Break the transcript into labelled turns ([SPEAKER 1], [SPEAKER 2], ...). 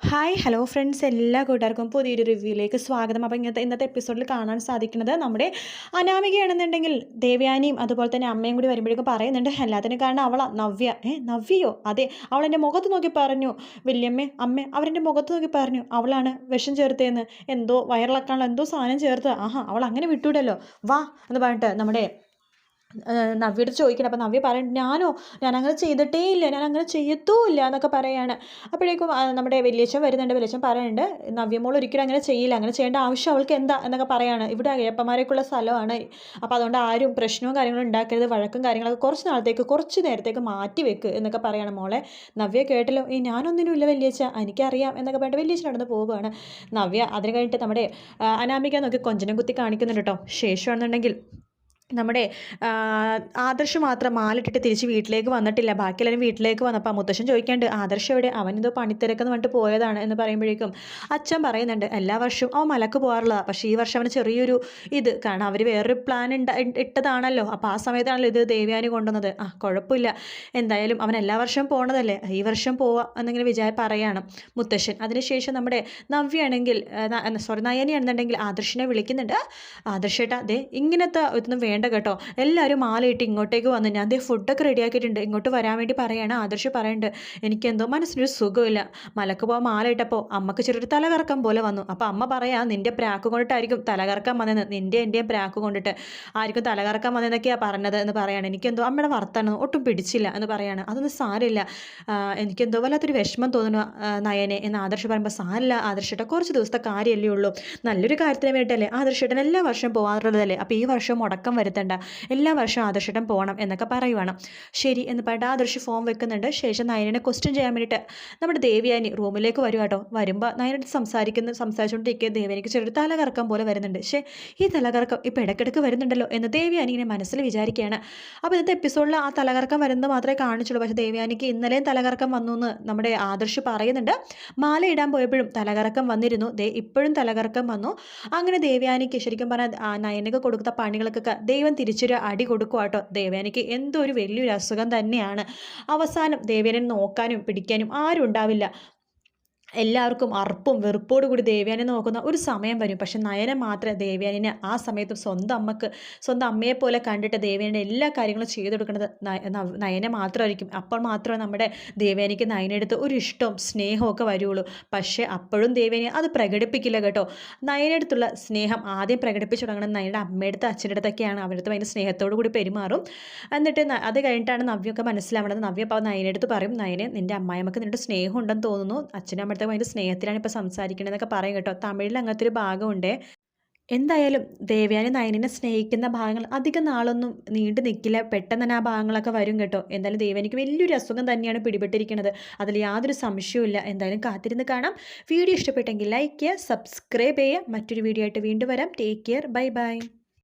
[SPEAKER 1] Hi hello friends എല്ലാ കൂട്ടുകാർക്കും പുതിയൊരു റിവ്യൂയിലേക്ക് സ്വാഗതം. അപ്പോൾ ഇങ്ങനത്തെ ഇന്നത്തെ എപ്പിസോഡിൽ കാണാൻ സാധിക്കുന്നത് നമ്മുടെ അനാമികയാണെന്നുണ്ടെങ്കിൽ ദേവയാനിയും അതുപോലെ തന്നെ അമ്മയും കൂടി വരുമ്പോഴേക്കും പറയുന്നുണ്ട് എല്ലാത്തിനും കാരണം അവളാ നവ്യ. ഏ നവ്യയോ? അതെ. അവൾ എന്റെ മുഖത്ത് നോക്കി പറഞ്ഞു വല്യമ്മ അമ്മ അവരെന്റെ മുഖത്ത് നോക്കി പറഞ്ഞു അവളാണ് വിഷം ചേർത്തതെന്ന്. എന്തോ വയറിളക്കാനുള്ള എന്തോ സാധനം ചേർത്ത് ആഹാ അവൾ അങ്ങനെ വിട്ടൂടല്ലോ. വാ എന്ന് പറഞ്ഞിട്ട് നമ്മുടെ നവ്യയുടെ ചോദിക്കണം. അപ്പോൾ നവ്യ പറയുന്നത് ഞാനോ? ഞാനങ്ങനെ ചെയ്തിട്ടേ ഇല്ല ഞാൻ അങ്ങനെ ചെയ്യത്തുമില്ല എന്നൊക്കെ പറയാണ്. അപ്പോഴേക്കും നമ്മുടെ വലിയച്ഛൻ വരുന്നുണ്ട്. വലിയച്ഛൻ പറയുന്നുണ്ട് നവ്യമോൾ ഒരിക്കലും അങ്ങനെ ചെയ്യില്ല. അങ്ങനെ ചെയ്യേണ്ട ആവശ്യം അവൾക്ക് എന്താ? എന്നൊക്കെ പറയാണ്. ഇവിടെ അയ്യപ്പന്മാരേക്കുള്ള സ്ഥലമാണ്. അപ്പോൾ അതുകൊണ്ട് ആരും പ്രശ്നവും കാര്യങ്ങളും ഉണ്ടാക്കരുത്. വഴക്കും കാര്യങ്ങളൊക്കെ കുറച്ച് നാളത്തേക്ക് കുറച്ച് നേരത്തേക്ക് മാറ്റി വെക്ക് എന്നൊക്കെ പറയാണ് മോളെ. നവ്യ കേട്ടല്ലോ ഈ ഞാനൊന്നിനുമില്ല വലിയച്ഛ എനിക്കറിയാം എന്നൊക്കെ പറഞ്ഞിട്ട് വലിയച്ഛൻ നടന്ന് പോവുകയാണ്. നവ്യ അതിന് കഴിഞ്ഞിട്ട് നമ്മുടെ അനാമിക നോക്കി കൊഞ്ചനം കുത്തി കാണിക്കുന്നുണ്ട് കേട്ടോ. ശേഷമാണെന്നുണ്ടെങ്കിൽ നമ്മുടെ ആദർശ് മാത്രം മാലിട്ടിട്ട് തിരിച്ച് വീട്ടിലേക്ക് വന്നിട്ടില്ല. ബാക്കിയെല്ലാവരും വീട്ടിലേക്ക് വന്നപ്പോൾ മുത്തശ്ശൻ ചോദിക്കാണ്ട് ആദർശ് എവിടെ? അവൻ എന്തോ പണിത്തിരക്കെന്ന് പറഞ്ഞിട്ട് പോയതാണ് എന്ന് പറയുമ്പോഴേക്കും അച്ഛൻ പറയുന്നുണ്ട് എല്ലാ വർഷവും അവൻ മലക്ക് പോകാറുള്ളതാണ് പക്ഷേ ഈ വർഷം അവന് ചെറിയൊരു ഇത്. കാരണം അവർ വേറൊരു പ്ലാൻ ഇട്ടതാണല്ലോ. അപ്പോൾ ആ സമയത്താണല്ലോ ഇത് ദേവ്യാനി കൊണ്ടുവന്നത്. ആ കുഴപ്പമില്ല. എന്തായാലും അവൻ എല്ലാ വർഷവും പോകണതല്ലേ ഈ വർഷം പോവാം എന്നിങ്ങനെ വിചാരി പറയാണ് മുത്തശ്ശൻ. അതിനുശേഷം നമ്മുടെ നവ്യാണെങ്കിൽ സോറി നയനിയാണെന്നുണ്ടെങ്കിൽ ആദർശിനെ വിളിക്കുന്നുണ്ട്. ആദർശേട്ടാ അതെ ഇങ്ങനത്തെ ഇതൊന്നും വേണ്ട കേട്ടോ. എല്ലാവരും മാലയിട്ട് ഇങ്ങോട്ടേക്ക് വന്നു. ഞാൻ ദേ ഫുഡൊക്കെ റെഡിയാക്കിയിട്ടുണ്ട് ഇങ്ങോട്ട് വരാൻ വേണ്ടി പറയാണ്. ആദർശ് പറയുന്നുണ്ട് എനിക്കെന്തോ മനസ്സിനൊരു സുഖമില്ല. മലക്ക് പോകാൻ മാലയിട്ടപ്പോൾ അമ്മയ്ക്ക് ചെറിയൊരു തലകറക്കം പോലെ വന്നു. അപ്പോൾ അമ്മ പറയാ നിന്റെ പ്രാക്ക് കൊണ്ടിട്ടായിരിക്കും തലകറക്കം വന്നത് നിന്റെ എന്റെയും പ്രാക്ക് കൊണ്ടിട്ട് ആയിരിക്കും തലകറക്കം വന്നതെന്നൊക്കെയാണ് പറഞ്ഞത് എന്ന് പറയാണ്. എനിക്കെന്തോ അമ്മയുടെ വർത്തമാനം ഒട്ടും പിടിച്ചില്ല എന്ന് പറയാണ്. അതൊന്നും സാരമില്ല. എനിക്കെന്തോ വല്ലാത്തൊരു വിഷമം തോന്നുന്നു നയനെ എന്ന് ആദർശ് പറയുമ്പോൾ സാരില്ല ആദർശേട്ട കുറച്ച് ദിവസത്തെ കാര്യമല്ലേ ഉള്ളൂ. നല്ലൊരു കാര്യത്തിന് വേണ്ടിയിട്ടല്ലേ ആദർശേട്ടൻ എല്ലാ വർഷവും പോകാറുള്ളതല്ലേ അപ്പോൾ ഈ വർഷം മുടക്കം വരുത്തണ്ട. എല്ലാ വർഷവും ആദർശട്ടം പോകണം എന്നൊക്കെ പറയുവാണ്. ശരി എന്ന് പറഞ്ഞിട്ട് ആദർശ് ഫോം വെക്കുന്നുണ്ട്. ശേഷം നയനെ ക്വസ്റ്റ്യൻ ചെയ്യാൻ വേണ്ടിയിട്ട് നമ്മുടെ ദേവിയാനി റൂമിലേക്ക് വരും കേട്ടോ. വരുമ്പോൾ നയനോട് സംസാരിക്കുന്ന സംസാരിച്ചുകൊണ്ടിരിക്കുക ദേവിയാനിക്ക് ചെറിയൊരു തലകറക്കം പോലെ വരുന്നുണ്ട്. പക്ഷേ ഈ തലകറക്കം ഇപ്പോൾ ഇടയ്ക്കിടയ്ക്ക് വരുന്നുണ്ടല്ലോ എന്ന് ദേവിയാനി ഇങ്ങനെ മനസ്സിൽ വിചാരിക്കുകയാണ്. അപ്പോൾ ഇന്നത്തെ എപ്പിസോഡിൽ ആ തലകറക്കം വരുന്നത് മാത്രമേ കാണിച്ചുള്ളൂ. പക്ഷേ ദേവിയാനിക്ക് ഇന്നലെയും തലകറക്കം വന്നു എന്ന് നമ്മുടെ ആദർശ് പറയുന്നുണ്ട്. മാല ഇടാൻ പോയപ്പോഴും തലകറക്കം വന്നിരുന്നു. ദേ ഇപ്പോഴും തലകറക്കം വന്നു. അങ്ങനെ ദേവിയാനിക്ക് ശരിക്കും പറഞ്ഞാൽ നയനക്ക് കൊടുക്കുന്ന പണികൾക്കൊക്കെ ദൈവം തിരിച്ചൊരു അടി കൊടുക്കുക കേട്ടോ ദേവേനയ്ക്ക് എന്തോ ഒരു വലിയൊരു അസുഖം തന്നെയാണ്. അവസാനം ദേവേനെ നോക്കാനും പിടിക്കാനും ആരും ഉണ്ടാവില്ല. എല്ലാവർക്കും അർപ്പും വെറുപ്പോട് കൂടി ദേവ്യാനെ നോക്കുന്ന ഒരു സമയം വരും. പക്ഷെ നയന മാത്രം ദേവ്യാനിനെ ആ സമയത്ത് സ്വന്തം അമ്മയ്ക്ക് സ്വന്തം അമ്മയെ പോലെ കണ്ടിട്ട് ദേവ്യാനിന്റെ എല്ലാ കാര്യങ്ങളും ചെയ്തു കൊടുക്കുന്നത് നയനെ മാത്രമായിരിക്കും. അപ്പോൾ മാത്രമേ നമ്മുടെ ദേവ്യാനിക്ക് നയനെടുത്ത് ഒരു ഇഷ്ടവും സ്നേഹവും ഒക്കെ വരുള്ളൂ. പക്ഷേ അപ്പോഴും ദേവ്യാനി അത് പ്രകടിപ്പിക്കില്ല കേട്ടോ. നയനെടുത്തുള്ള സ്നേഹം ആദ്യം പ്രകടിപ്പിച്ചു തുടങ്ങണം. നയന്റെ അമ്മയുടെ അച്ഛന്റെ അടുത്തൊക്കെയാണ് അവരുടെ ഭയങ്കര സ്നേഹത്തോടു കൂടി പെരുമാറും. എന്നിട്ട് അത് കഴിഞ്ഞിട്ടാണ് നവ്യൊക്കെ മനസ്സിലാവുന്നത് നവ്യ അപ്പോൾ നയനെടുത്ത് പറയും നയനെ നിന്റെ അമ്മായിമ്മക്ക് നിന്റെ സ്നേഹം ഉണ്ടെന്ന് തോന്നുന്നു. അച്ഛനും അമ്മയുടെ ഭയങ്കര സ്നേഹത്തിലാണ് ഇപ്പോൾ സംസാരിക്കണതെന്നൊക്കെ പറയും കേട്ടോ. തമിഴിൽ അങ്ങനത്തെ ഒരു ഭാഗമുണ്ട്. എന്തായാലും ദേവയാനി നയനിനെ സ്നേഹിക്കുന്ന ഭാഗങ്ങൾ അധികം നാളൊന്നും നീണ്ടു നിൽക്കില്ല പെട്ടെന്ന് തന്നെ ആ ഭാഗങ്ങളൊക്കെ വരും കേട്ടോ. എന്തായാലും ദേവനിക്ക് വലിയൊരു അസുഖം തന്നെയാണ് പിടിപെട്ടിരിക്കുന്നത് അതിൽ യാതൊരു സംശയവും എന്തായാലും കാത്തിരുന്ന് കാണാം. വീഡിയോ ഇഷ്ടപ്പെട്ടെങ്കിൽ ലൈക്ക് ചെയ്യുക സബ്സ്ക്രൈബ് ചെയ്യുക. മറ്റൊരു വീഡിയോ ആയിട്ട് വീണ്ടും വരാം. Take care bye bye